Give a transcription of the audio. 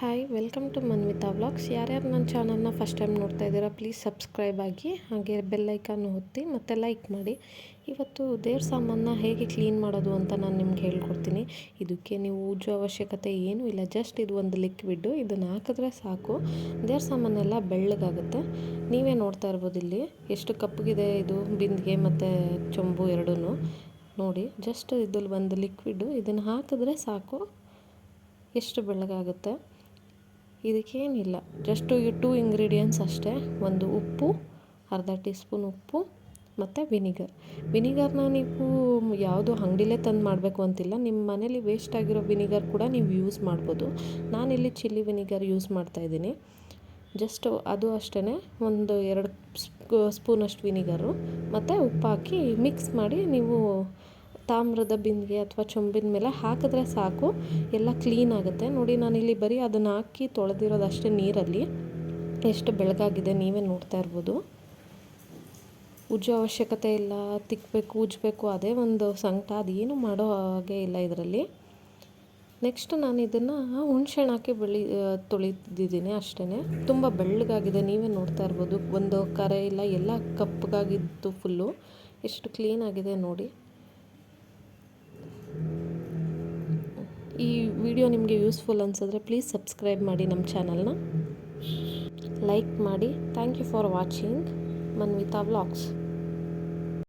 Hi welcome to Manvitha vlogs ಯಾರ್ಯಾರು ನನ್ನ ಚಾನಲ್ನ ಫಸ್ಟ್ ಟೈಮ್ ನೋಡ್ತಾ ಇದ್ದೀರಾ ಪ್ಲೀಸ್ ಸಬ್ಸ್ಕ್ರೈಬ್ ಆಗಿ, ಹಾಗೆ ಬೆಲ್ಲೈಕನ್ನು ಒತ್ತಿ, ಮತ್ತು ಲೈಕ್ ಮಾಡಿ. ಇವತ್ತು ದೇವ್ರ ಸಾಮಾನ ಹೇಗೆ ಕ್ಲೀನ್ ಮಾಡೋದು ಅಂತ ನಾನು ನಿಮ್ಗೆ ಹೇಳ್ಕೊಡ್ತೀನಿ. ಇದಕ್ಕೆ ನೀವು ಉಜ್ಜೋ ಅವಶ್ಯಕತೆ ಏನೂ ಇಲ್ಲ ಜಸ್ಟ್ ಇದು ಒಂದು ಲಿಕ್ವಿಡ್ಡು ಇದನ್ನು ಹಾಕಿದ್ರೆ ಸಾಕು. ದೇವ್ರ ಸಾಮಾನೆಲ್ಲ ಬೆಳ್ಳಗಾಗುತ್ತೆ. ನೀವೇ ನೋಡ್ತಾ ಇರ್ಬೋದು ಇಲ್ಲಿ, ಎಷ್ಟು ಕಪ್ಪಗಿದೆ ಇದು, ಬಿಂದಿಗೆ ಮತ್ತು ಚೊಂಬು ಎರಡೂ ನೋಡಿ ಜಸ್ಟ್ ಇದ್ರಲ್ಲಿ ಒಂದು ಲಿಕ್ವಿಡ್ಡು ಇದನ್ನು ಹಾಕಿದ್ರೆ ಸಾಕು. ಎಷ್ಟು ಬೆಳ್ಳಗಾಗುತ್ತೆ. ಇದಕ್ಕೇನಿಲ್ಲ. ಜಸ್ಟು ಈ ಟೂ ಇಂಗ್ರೀಡಿಯೆಂಟ್ಸ್ ಅಷ್ಟೇ. ಒಂದು ಉಪ್ಪು, ಅರ್ಧ ಟೀ ಸ್ಪೂನ್ ಉಪ್ಪು ಮತ್ತು ವಿನಿಗರ್ ವಿನಿಗರ್ನ ನೀವು ಯಾವುದು ಅಂಗಡಿಲೇ ತಂದು ಮಾಡಬೇಕು ಅಂತಿಲ್ಲ. ನಿಮ್ಮ ಮನೇಲಿ ವೇಸ್ಟ್ ಆಗಿರೋ ವಿನಿಗರ್ ಕೂಡ ನೀವು ಯೂಸ್ ಮಾಡ್ಬೋದು. ನಾನಿಲ್ಲಿ ಚಿಲ್ಲಿ ವಿನಿಗರ್ ಯೂಸ್ ಮಾಡ್ತಾ ಇದ್ದೀನಿ. ಜಸ್ಟ್ ಅದು ಅಷ್ಟೇ ಒಂದು ಎರಡು ಸ್ಪೂನಷ್ಟು ವಿನಿಗರು ಮತ್ತು ಉಪ್ಪು ಹಾಕಿ ಮಿಕ್ಸ್ ಮಾಡಿ ನೀವು ತಾಮ್ರದ ಬಿಂದಿಗೆ ಅಥವಾ ಚೊಂಬಿನ ಮೇಲೆ ಹಾಕಿದ್ರೆ ಸಾಕು. ಎಲ್ಲ ಕ್ಲೀನ್ ಆಗುತ್ತೆ. ನೋಡಿ ನಾನಿಲ್ಲಿ ಬರೀ ಅದನ್ನು ಹಾಕಿ ತೊಳೆದಿರೋದಷ್ಟೇ ನೀರಲ್ಲಿ. ಎಷ್ಟು ಬೆಳಗಾಗಿದೆ ನೀವೇ ನೋಡ್ತಾ ಇರ್ಬೋದು. ಉಜ್ಜೋ ಅವಶ್ಯಕತೆ ಇಲ್ಲ ತಿಕ್ಕಬೇಕು ಉಜ್ಜಬೇಕು ಅದೇ ಒಂದು ಸಂಕಟ. ಏನು ಮಾಡೋ ಹಾಗೆ ಇಲ್ಲ ಇದರಲ್ಲಿ. ನೆಕ್ಸ್ಟ್ ನಾನು ಇದನ್ನು ಹುಣ್ಸೆಹಣ್ಣು ಹಾಕಿ ಬೆಳಿ ತೊಳಿತಿದ್ದೀನಿ ಅಷ್ಟೇ ತುಂಬ ಬೆಳ್ಳಗಾಗಿದೆ, ನೀವೇ ನೋಡ್ತಾ ಇರ್ಬೋದು. ಒಂದು ಕರೆ ಇಲ್ಲ, ಎಲ್ಲ ಕಪ್ಪಗಾಗಿತ್ತು ಫುಲ್ಲು ಎಷ್ಟು ಕ್ಲೀನಾಗಿದೆ ನೋಡಿ. ಈ ವಿಡಿಯೋ ನಿಮಗೆ ಯೂಸ್ಫುಲ್ ಅನಿಸಿದ್ರೆ ಪ್ಲೀಸ್ ಸಬ್ಸ್ಕ್ರೈಬ್ ಮಾಡಿ ನಮ್ಮ ಚಾನಲ್ನ ಲೈಕ್ ಮಾಡಿ. Thank you for watching Manvitha vlogs